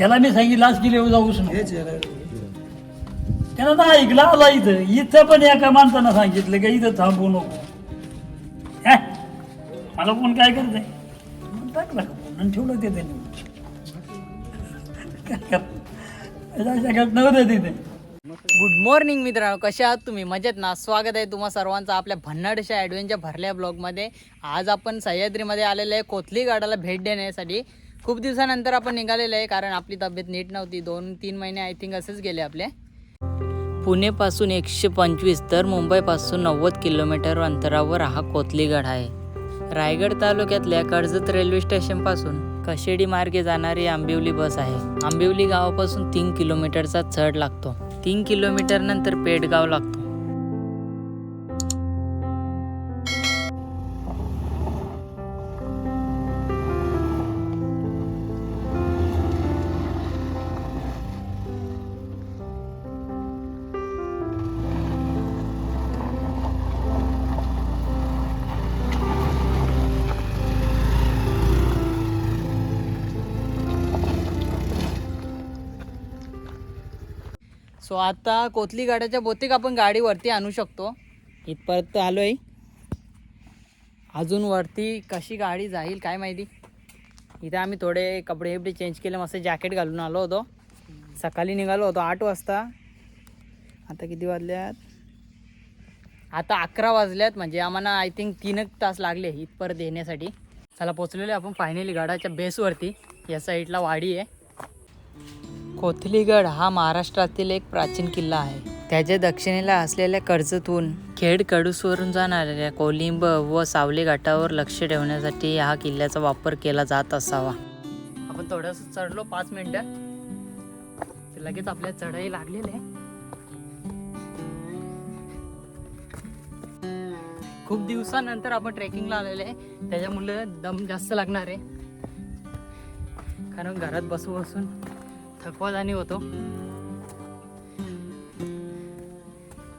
याला मी सांगितलं आज गेले जाऊच नको त्याला ना ऐकलं आला इथं. इथं पण एका माणसानं सांगितलं की इथं थांबू नको. मला कोण काय करत आहे टाकलं ठेवलं ते त्यांनी. तिथे. गुड मॉर्निंग मित्रांनो. कसे आहात तुम्ही? मजेत ना? स्वागत आहे तुम्हा सर्वांचं आपल्या भन्नाडशा ॲडव्हेंचर भरल्या ब्लॉगमध्ये आज आपण सह्याद्रीमध्ये आलेले आहे कोथली गाडाला भेट देण्यासाठी. खूप दिवसानंतर आपण निघालेलं आहे कारण आपली तब्येत नीट नव्हती. दोन तीन महिने आय थिंक असेच गेले आपले. पुणेपासून एकशे पंचवीस तर मुंबईपासून नव्वद किलोमीटर अंतरावर हा कोथलीगड आहे. रायगड तालुक्यातल्या कर्जत रेल्वे स्टेशनपासून कशेडी मार्गे जाणारी आंबिवली बस आहे. आंबिवली गावापासून तीन किलोमीटरचा चढ लागतो. तीन किलोमीटर नंतर पेडगाव लागतो. सो आता कोथली गाड्याच्या बहुतेक आपण गाडी वरती आणू शकतो. इथपर्यंत आलो आहे अजून वरती कशी गाडी जाईल काय माहिती? इथे आम्ही थोडे कपडे बिपडे चेंज केले मस्त जॅकेट घालून आलो होतो. सकाळी निघालो होतो आठ वाजता. आता किती वाजल्यात? आता अकरा वाजल्यात म्हणजे आम्हाला आय थिंक तीन एक तास लागले इथपर्यंत येण्यासाठी. चला पोचलेलो आहे आपण फायनली गडाच्या बेसवरती या साईडला वाडी आहे. कोथलीगड हा महाराष्ट्रातील एक प्राचीन किल्ला आहे. त्याच्या दक्षिणेला असलेल्या कर्जतहून खेड कडूसवरून जाणाऱ्या कोलिंब व सावली घाटावर लक्ष ठेवण्यासाठी हा किल्ल्याचा वापर केला जात असावा. आपण थोडंसं चढलो पाच मिनिटं. लगेच आपल्या चढाई लागलेले खूप दिवसानंतर आपण ट्रेकिंगला आलेले आहे. त्याच्यामुळे दम जास्त लागणार आहे. कारण घरात बसू बसून थकवा जाणीव होतो.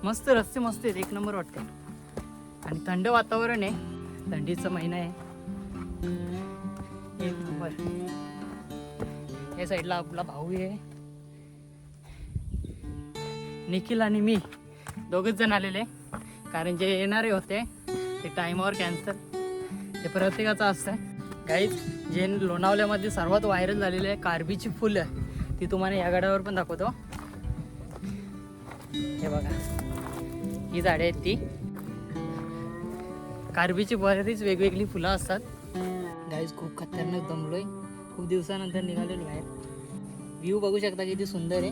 मस्त रस्ते मस्त आहेत एक नंबर वाटते आणि थंड वातावरण आहे थंडीचा महिना आहे. एक नंबर. या साईडला आपला भाऊ आहे. निखिल आणि मी दोघच जण आलेले. कारण जे येणारे होते ते टाईमावर कॅन्सल. ते प्रत्येकाचं असतं. काहीच जे लोणावल्यामध्ये सर्वात व्हायरल झालेले आहे कार्बीची फुलं. ती तुम्हाला या गडावर पण दाखवतो. हे बघा. ही झाडे आहेत ती. कार्बीची बरीच वेगवेगळी फुलं असतात. गाईज खूप खतरनाक दमलोय. खूप दिवसानंतर निघालेलो बाहेर व्ह्यू बघू शकता किती सुंदर आहे.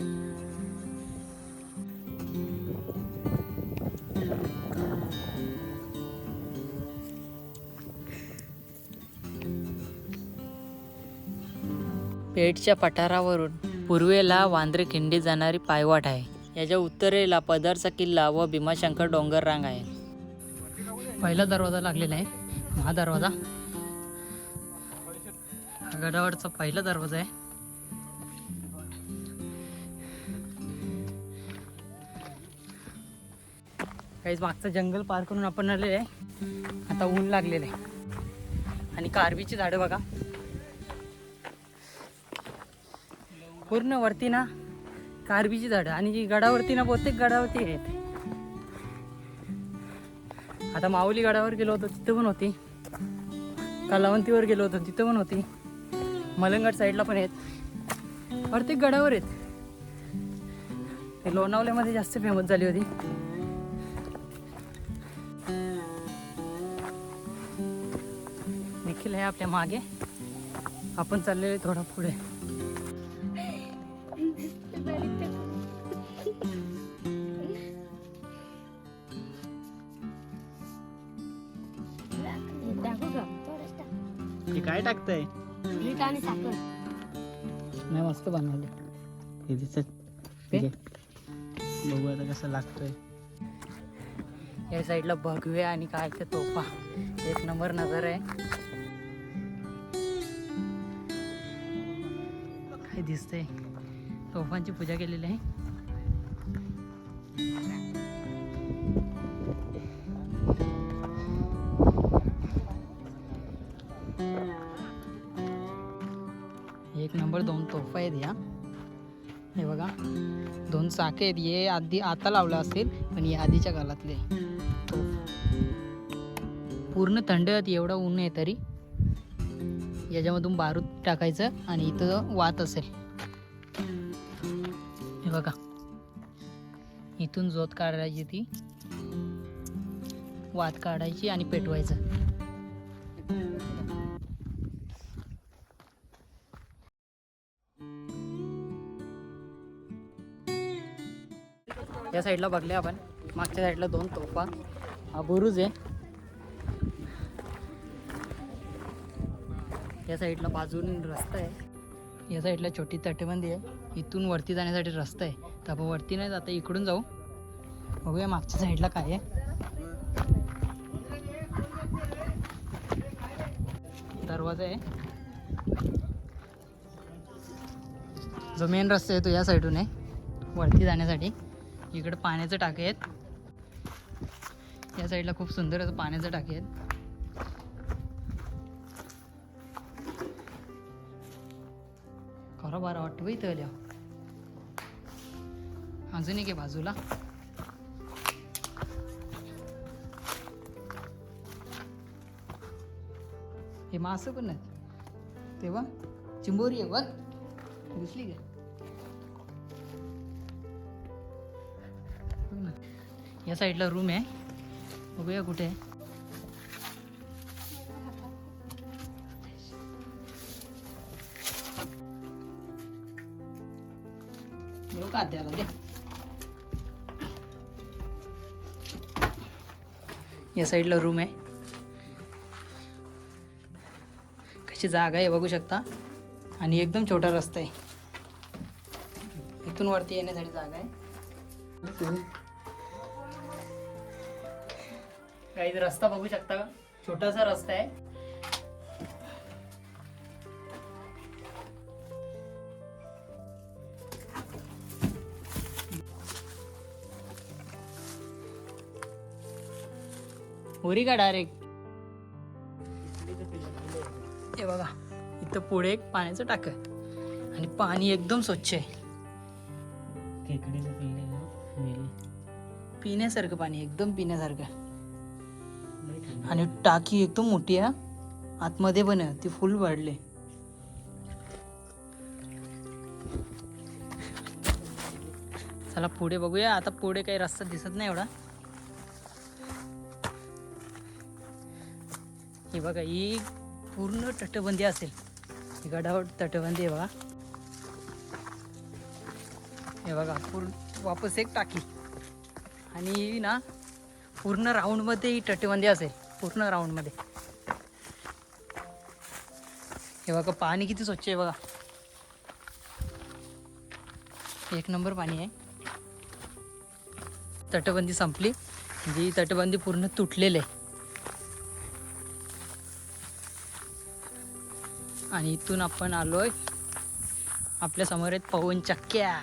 पेठच्या पठारावरून. पूर्वेला वांद्रे जाणारी पायवाट आहे. याच्या उत्तरेला पदरचा किल्ला व भीमाशंकर डोंगर रांग आहे. पहिला दरवाजा लागलेला आहे. हा दरवाजा हा गडावरचा पहिला दरवाजा आहे. काहीच मागचं जंगल पार करून आपण आलेलं आहे. आता ऊन लागलेलं आहे. आणि कारवीची झाडं बघा. पूर्ण वरती ना कारबीची झाडं. आणि जी गडावरती ना बहुतेक गडावरती आहेत. आता माऊली गडावर गेलो होतो तिथं पण होती. कलावंतीवर गेलो होतो तिथं पण होती. मलंगड साईडला पण आहेत. प्रत्येक गडावर आहेत. लोणावल्यामध्ये जास्त फेमस झाली होती. निखिल आहे आपल्या मागे. आपण चाललेले थोडा पुढे. हे मीठ आणि साखर. नाही मस्त बनवले. हे दिसत. ते? बघू आता कसं लागतंय. या साईडला भगवे आणि काय ते तोफा. एक नंबर नजर आहे. काय दिसतंय. तोफांची पूजा केलेली आहे. एक नंबर दोन तोफा आहेत या. हे बघा दोन चाके आहेत. हे आधी आता लावलं असेल पण हे आधीच्या काळातले. पूर्ण थंड आहेत एवढं ऊन आहे तरी. याच्यामधून बारूद टाकायचं आणि इथं वात असेल. हे बघा. इथून जोत काढायची ती. वात काढायची आणि पेटवायचं. या साईडला बघले आपण. मागच्या साईडला दोन तोफा. हा बुरुज आहे. या साईडला बाजून रस्ता आहे. या साईडला छोटी तटबंदी आहे. इथून वरती जाण्यासाठी रस्ता आहे. तर आपण वरती नाही जाता इकडून जाऊ. बघूया मागच्या साईडला काय आहे. दरवाजा आहे. जो मेन रस्ता आहे तो या साईडून आहे. वरती जाण्यासाठी. इकडे पाण्याचं टाके आहेत. या साईडला खूप सुंदर असं पाण्याचं टाके आहेत. खरं बरं वाटतं इथं आल्या. अजून एक आहे बाजूला. हे मासं पण नाही तेव्हा चिंबोरी आहे बघ. दिसली का? या साईडला रूम आहे. बघूया कुठे आहे. या साईडला रूम आहे. कशी जागा आहे बघू शकता. आणि एकदम छोटा रस्ता आहे. इथून वरती येण्यासाठी जागा आहे. काही रस्ता बघू शकता. छोटासा रस्ता आहे. होरी का डायरेक्ट हे बघा इथं पुढे एक पाण्याचं टाक आणि पाणी एकदम स्वच्छ आहे. पिण्यासारखं पाणी एकदम पिण्यासारखं. आणि टाकी एकदम मोठी आहे आतमध्ये पण आहे ती फुल वाढले. चला पुढे बघूया. आता पुढे काही रस्ता दिसत नाही एवढा. हे बघा ही पूर्ण तटबंदी असेल. ही गडावर तटबंदी आहे बघा. हे बघा पूर्ण वापस एक टाकी. आणि ना पूर्ण राऊंडमध्ये ही तटबंदी असेल. पूर्ण राऊंडमध्ये हे बघा पाणी किती स्वच्छ आहे बघा. एक नंबर पाणी आहे. तटबंदी संपली. जी तटबंदी पूर्ण तुटलेली. आहे आणि इथून आपण आलोय. आपल्यासमोर आहेत पवन चक्क्या.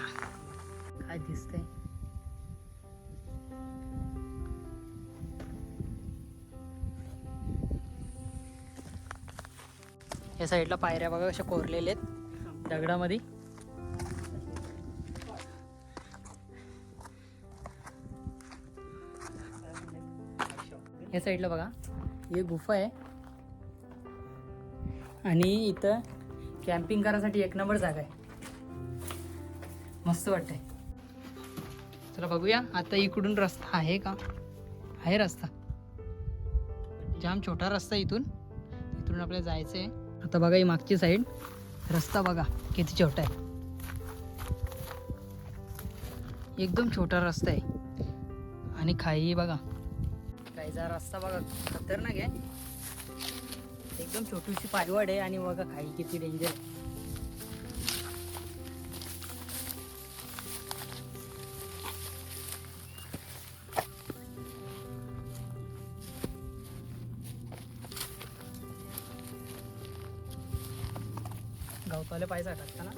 या साईडला पायऱ्या बघा कशा कोरलेल्या आहेत. दगडामध्ये. या साईडला बघा. ही गुफा आहे. आणि इथं कॅम्पिंग करायसाठी एक नंबर जागा आहे. मस्त वाटतंय. चला बघूया. आता इकडून रस्ता आहे का? आहे रस्ता. जाम छोटा रस्ता आहे इथून. इथून आपल्याला जायचं आहे आता बघा ही मागची साईड रस्ता बघा किती छोटा आहे. एकदम छोटा रस्ता आहे. आणि खाई बघा. खायचा रस्ता बघा खतरनाक आहे. एकदम छोटीशी पायवाड आहे आणि बघा खाई किती डेंजर आहे. पाहिजे टाकताना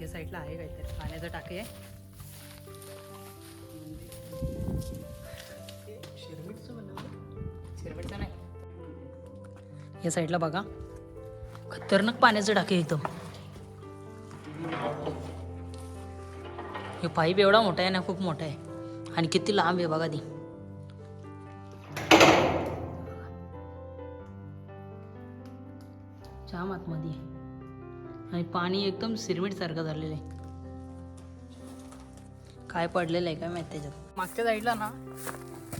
या साईडला आहे काहीतरी. पाण्याचं टाकी आहे. नाही. या साईडला बघा. खतरनाक पाण्याचं टाके एकदम हे पाईप एवढा मोठा आहे ना खूप मोठा आहे. आणि किती लांब आहे बघा ती. लांब आतमध्ये आहे. आणि पाणी एकदम सिरमिट सारखं झालेलं आहे. काय पडलेलं आहे काय माहीत त्याच्यात? मागच्या साईडला ना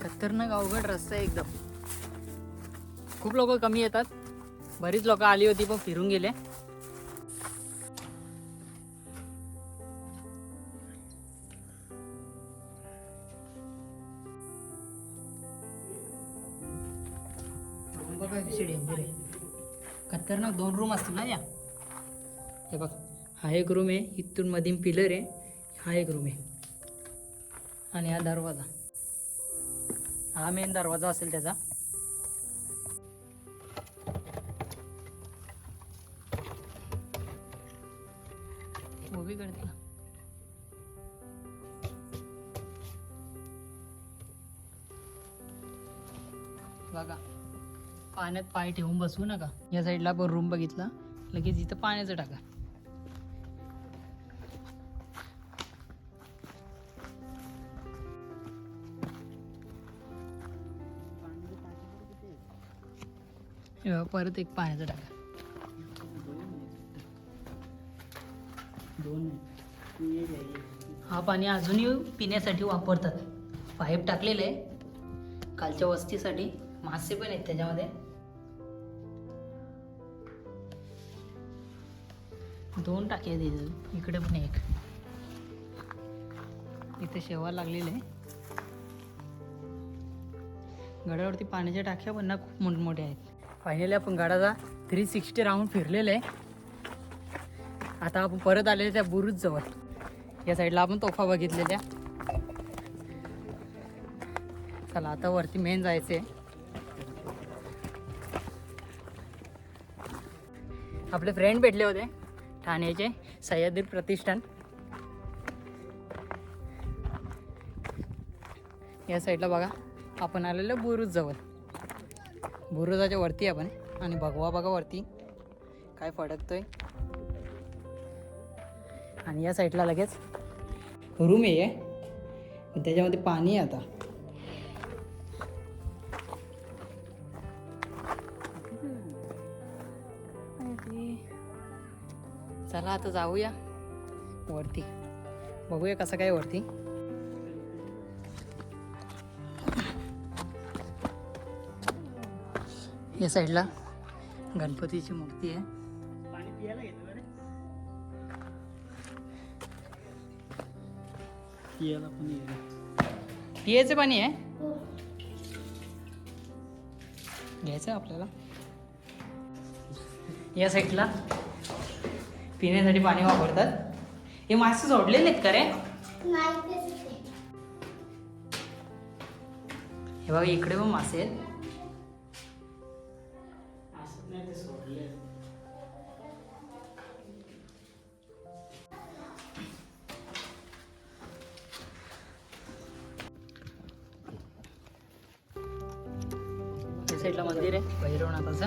खतरनाक अवघड रस्ता आहे एकदम. खूप लोक कमी येतात. बरीच लोक आली होती पण फिरून गेले. खतरनाक दोन रूम असतील ना या. हे बघ हा एक रूम आहे इथून मधील पिलर आहे हा एक रूम आहे. आणि हा दरवाजा. हा मेन दरवाजा असेल त्याचा. पाण्यात पाय ठेवून बसू नका. या साईडला आपण रूम बघितला. लगेच इथं पाण्याचं टाका. परत एक पाण्याचं टाका. हा पाणी अजूनही पिण्यासाठी वापरतात. पाईप टाकलेलं आहे. कालच्या वस्तीसाठी मासे पण आहेत त्याच्यामध्ये. दोन टाके दिले इकडे पण एक. इथे शेवा लागलेले आहे. गडावरती पाण्याच्या टाक्या पण ना खूप मोठमोठ्या आहेत. फायनली आपण गडाचा थ्री सिक्स्टी राऊंड फिरलेलं आहे. आता आपण परत आलेले त्या बुरुज जवळ. या साईडला आपण तोफा बघितलेल्या. चला आता वरती मेन जायचे आपले फ्रेंड भेटले होते. ठाण्याचे सह्याद्री प्रतिष्ठान. या साईडला बघा आपण आलेलो बुरुजजवळ. बुरुजाच्या वरती आपण आणि भगवा बघा वरती. काय फडकतोय. आणि या साईडला लगेच रूम आहे त्याच्यामध्ये पाणी आहे आता. चला आता जाऊया वरती बघूया कसं काय वरती या साईडला गणपतीची मूर्ती आहे पियाचं पाणी आहे घ्यायचं आपल्याला या साईडला पिण्यासाठी पाणी वापरतात. हे मासे सोडलेले आहेत का रे? हे बघा इकडे पण मासे आहेत. साईडला मंदिर आहे भैरवनाथाचं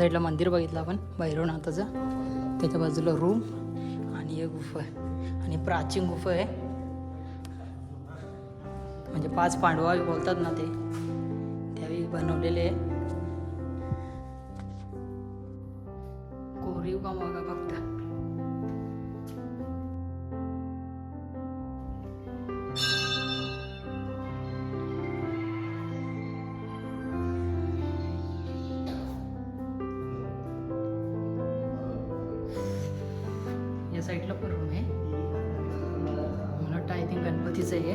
साईडला मंदिर बघितलं आपण भैरवनाथाचं. त्याच्या बाजूला रूम आणि एक गुफा आहे. आणि प्राचीन गुफा आहे. म्हणजे पाच पांडवा बोलतात ना ते त्यावेळी बनवलेले आहे. या साईडला पण रूम आहे मला वाटतं आय थिंक गणपतीचं आहे.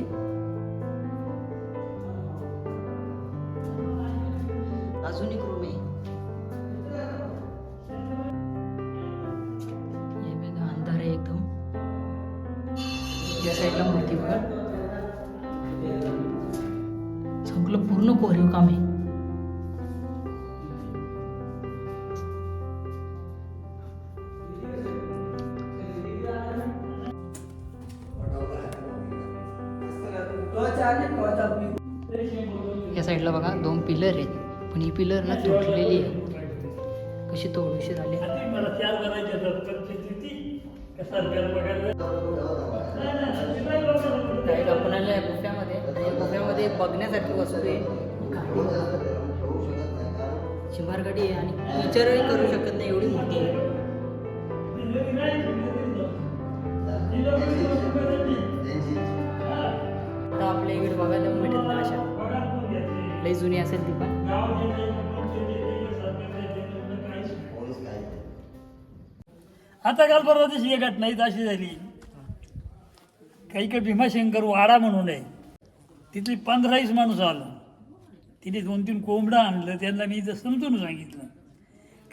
पिलर ना तुटलेली आहे. कशी तोडूशी झाली आपण आलो आहे गुफ्यामध्ये. गुफ्यामध्ये बघण्यासारखी वस्तू आहे. गाडी आहे आणि विचारही करू शकत नाही एवढी मोठी आहे. आपल्या इकडे बघायला भेटत नाही अशा. लई जुनी असेल ती पण. आता काल परवा दिवशी एक घटना इथं अशी झाली. काही काही भीमाशंकर वाडा म्हणून आहे. तिथली पंधरावीस माणूस आलं. तिने दोन तीन कोंबडं आणलं. त्यांना मी इथं समजून सांगितलं.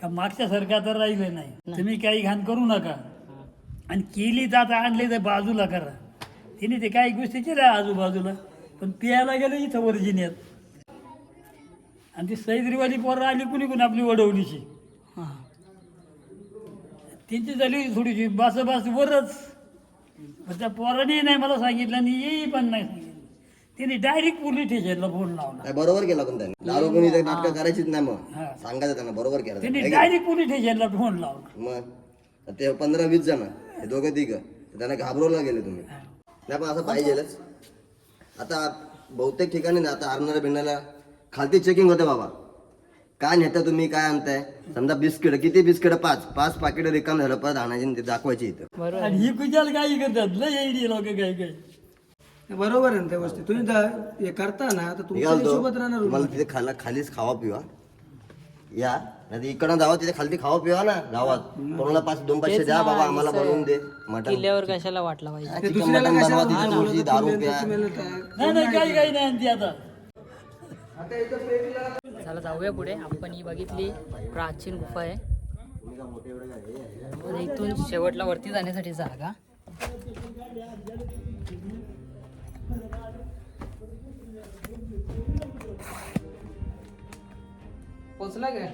का मागच्यासारखं आता राहिलं नाही. तुम्ही काही घाण करू नका. आणि केली तर आता आणले तर बाजूला करा. तिने ते काही गोष्टी केल्या आजूबाजूला. पण पियाला गेलं इथं वर्जिन्यात. आणि ती सैद्रीवाली पोरं आली कुणी कुणी आपली वडवलीची हां. त्यांची झाली थोडीशी बास बास वरच. पण त्या पोराने नाही मला सांगितलं आणि येई पण नाही सांगितलं. त्यांनी डायरेक्ट पोलीस स्टेशनला फोन लावला. नाही, बरोबर केला पण त्यांनी. दारू कोणी नाटकं करायचीच नाही मग. हा. सांगायचं त्यांना बरोबर केलं त्यांनी त्यांनी. डायरेक्ट पोलीस स्टेशनला फोन लावला. मग? ते पंधरा वीस जण हे दोघं तिघ त्यांना घाबरवला गेले तुम्ही. नाही पण असं पाहिजेलच. आता बहुतेक ठिकाणी ना आता आरणारा भिंडाला खालती चेकिंग होते बाबा. काय नेता तुम्ही काय आणताय? समजा बिस्किट किती बिस्किट? पाच. पाच पाकिट रिकाम झालं परत आणायची ते दाखवायची इथं. बरोबर. आणि ही कुशाल काही करतात लय येडी लोक काही काही बरोबर आहे ना त्या गोष्टी. तुम्ही दा- हे करता ना तर मी तुमच्या राहणार तुम्हाला तिथे खाला खालीच खावा पिवा. या. नाही इकडं जावा तिथे खालती खावा पिवा ना गावात. कोणाला पाच दोन पैसे द्या बाबा आम्हाला बनवून दे. मटण. किल्ल्यावर कशाला वाटला पाहिजे? चिकन मटण बनवा तिथे थोडीशी दारू प्या. नाही नाही काही काही नाही आणती आता. चला जाऊया पुढे. आपण ही बघितली. प्राचीन गुफा आहे. इथून शेवटला वरती जाण्यासाठी जागा. पोचला काय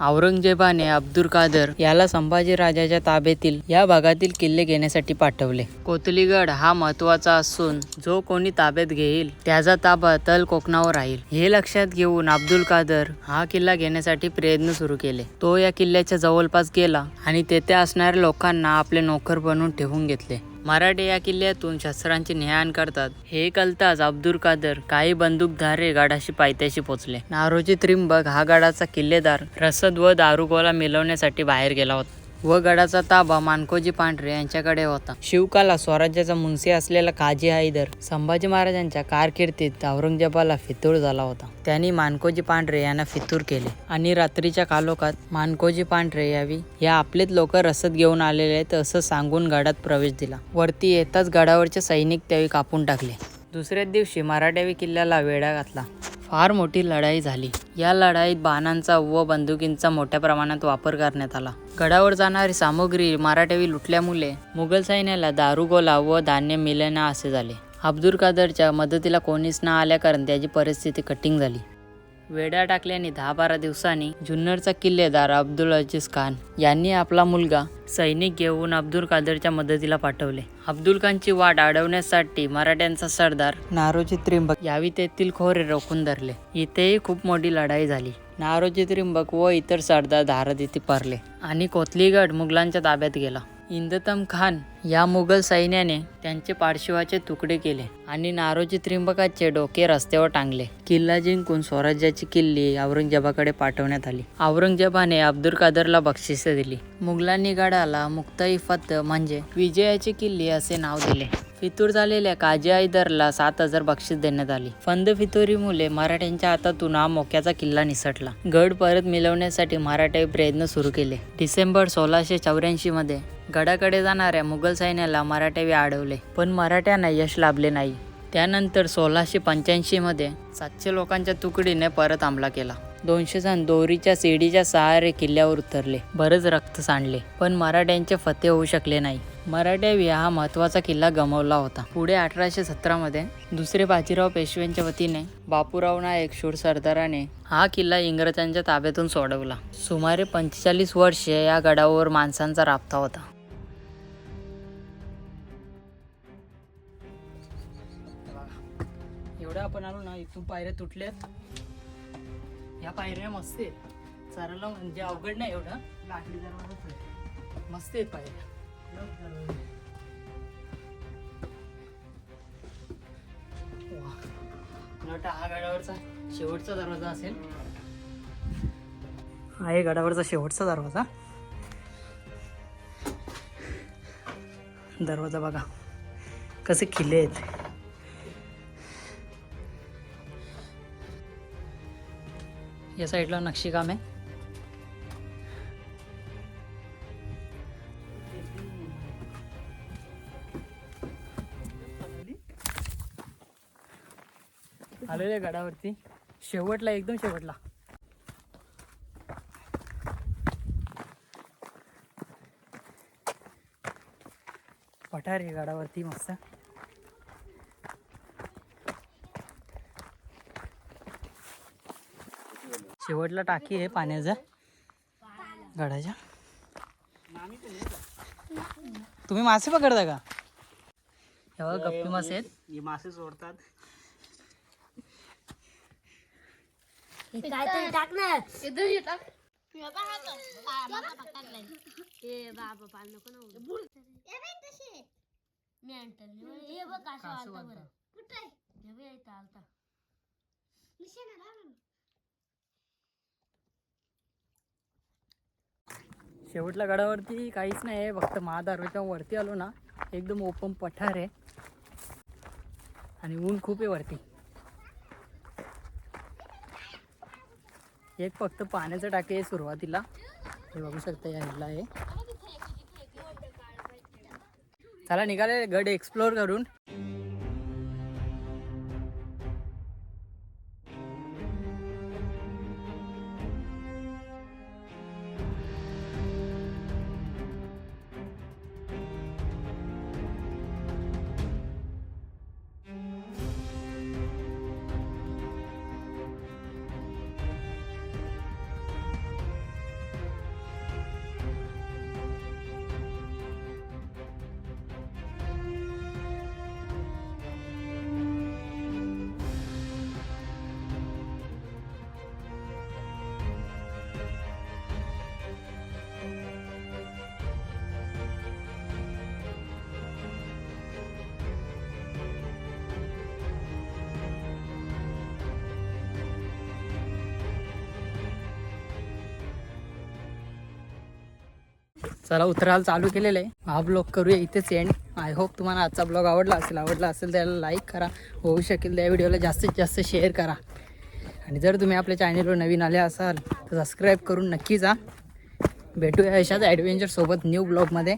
औरंगजेबाने अब्दुल कादर याला संभाजी राजाच्या ताब्यातील या भागातील किल्ले घेण्यासाठी पाठवले. कोतलीगड हा महत्त्वाचा असून जो कोणी ताब्यात घेईल त्याचा ताबा तल कोकणावर राहील. हे लक्षात घेऊन अब्दुल कादर हा किल्ला घेण्यासाठी प्रयत्न सुरू केले. तो या किल्ल्याच्या जवळपास गेला आणि तेथे असणाऱ्या लोकांना आपले नोकर बनवून ठेवून घेतले. मराठे या किल्ल्यातून शस्त्रांचे नेहाण करतात. हे कळताच अब्दुल कादर काही बंदूकधारे गडाशी पायथ्याशी पोचले. नारोजी त्रिंबक हा गडाचा किल्लेदार रसद व दारुगोला मिळवण्यासाठी बाहेर गेला होता. व गडाचा ताबा मानकोजी पांढरे यांच्याकडे होता. शिवकाला स्वराज्याचा मुंशी असलेला काजी हैदर संभाजी महाराजांच्या कारकिर्दीत औरंगजेबाला फितूर झाला होता. त्यांनी मानकोजी पांढरे यांना फितूर केले. आणि रात्रीच्या कालोखात मानकोजी पांढरे यावी या आपलेच लोक रसद घेऊन आलेले आहेत असं सांगून गडात प्रवेश दिला. वरती येताच गडावरचे सैनिक त्यावेळी कापून टाकले. दुसऱ्याच दिवशी मराठ्यावी किल्ल्याला वेढा घातला. फार मोठी लढाई झाली. या लढाईत बाणांचा व बंदुकींचा मोठ्या प्रमाणात वापर करण्यात आला. गडावर जाणारी सामुग्री मराठेवी लुटल्यामुळे मुघल सैन्याला दारुगोला व धान्य मिलेना असे झाले. अब्दुल कादरच्या मदतीला कोणीच न आल्या कारण त्याची परिस्थिती कठीण झाली. वेढा टाकल्याने दहा बारा दिवसांनी जुन्नरचा किल्लेदार अब्दुल अजीज खान यांनी आपला मुलगा सैनिक घेऊन अब्दुल कादरच्या मदतीला पाठवले. अब्दुल खानची वाट अडवण्यासाठी मराठ्यांचा सरदार नारोजी त्रिंबक यावी तेथील खोरे रोखून धरले. इथेही खूप मोठी लढाई झाली. नारोजी त्रिंबक व इतर सरदार धारत इथे परले आणि कोथलीगड मुघलांच्या ताब्यात गेला. इंदतम खान या मुघल सैन्याने त्यांचे पार्श्वाचे तुकडे केले आणि नारोजी त्रिंबकाचे डोके रस्त्यावर टांगले. किल्ला जिंकून स्वराज्याची किल्ली औरंगजेबाकडे पाठवण्यात आली. औरंगजेबाने अब्दुल कादरला बक्षिसे दिली. मुघलांनी गडाला मुक्ताई फत म्हणजे विजयाची किल्ली असे नाव दिले. फितूर झालेल्या काजी हैदरला सात हजार बक्षीस देण्यात आली. फंद फितुरीमुळे मराठ्यांच्या हातातून हा मोक्याचा किल्ला निसटला. गड परत मिळवण्यासाठी मराठे प्रयत्न सुरू केले. डिसेंबर सोळाशे चौऱ्याऐंशी मध्ये गडाकडे जाणाऱ्या मुघल सैन्याला मराठे अडवले पण मराठ्यांना यश लाभले नाही. त्यानंतर सोळाशे पंच्याऐंशी मध्ये सातशे लोकांच्या तुकडीने परत हमला केला. दोनशे जण दोरीच्या सीडीच्या सहारे किल्ल्यावर उतरले. बरेच रक्त सांडले पण मराठ्यांचे फते होऊ शकले नाही. मराठ्यावी हा महत्त्वाचा किल्ला गमावला होता. पुढे अठराशे सतरामध्ये दुसरे बाजीराव पेशव्यांच्या वतीने बापूराव नायक शूर सरदाराने हा किल्ला इंग्रजांच्या ताब्यातून सोडवला. सुमारे पंचेचाळीस वर्षे या गडावर माणसांचा राबता होता. एवढं आपण आलो ना इथून पायऱ्या तुटल्यात. या पायऱ्या मस्त आहेत. चरायला म्हणजे अवघड नाही एवढं. लाकडी मस्त आहेत पायऱ्या. वाटतं हा गडावरचा शेवटचा दरवाजा असेल. हा आहे गडावरचा शेवटचा दरवाजा. दरवाजा बघा कसे खिल्ले आहेत. या साईडला नक्षीकाम आहे. आलेल्या गडावरती. शेवटला एकदम शेवटला. पठार आहे गडावरती मस्त. शेवटला टाकी आहे पाण्याचा. गडाच्या. तुम्ही मासे पकडता का? हे गप्पी मासे आहेत. मासे सोडतात. काहीतरी टाकणार. ए बाबा पाल नको ना मी आणतो हे बघ कसं आलता बरं कुठे हे बघ इथं आलता. शेवटल्या गडावरती काहीच नाही आहे. फक्त महादारवाच्या वरती आलो ना. एकदम ओपन पठार आहे. आणि ऊन खूप आहे वरती. एक फक्त पाण्याचं टाके आहे सुरुवातीला. हे बघू शकता या हिला आहे. चला निघाले गड एक्सप्लोर करून. चला उतरायला चालू केलेलं आहे. हा ब्लॉग करूया इथेच एंड आय होप तुम्हाला आजचा ब्लॉग आवडला असेल. आवडला असेल त्याला लाईक करा. होऊ शकेल त्या व्हिडिओला जास्तीत जास्त शेअर करा. आणि जर तुम्ही आपल्या चॅनलवर नवीन आले असाल तर सबस्क्राईब करून नक्की जा. भेटूया अशाच ॲडव्हेंचरसोबत न्यू ब्लॉगमध्ये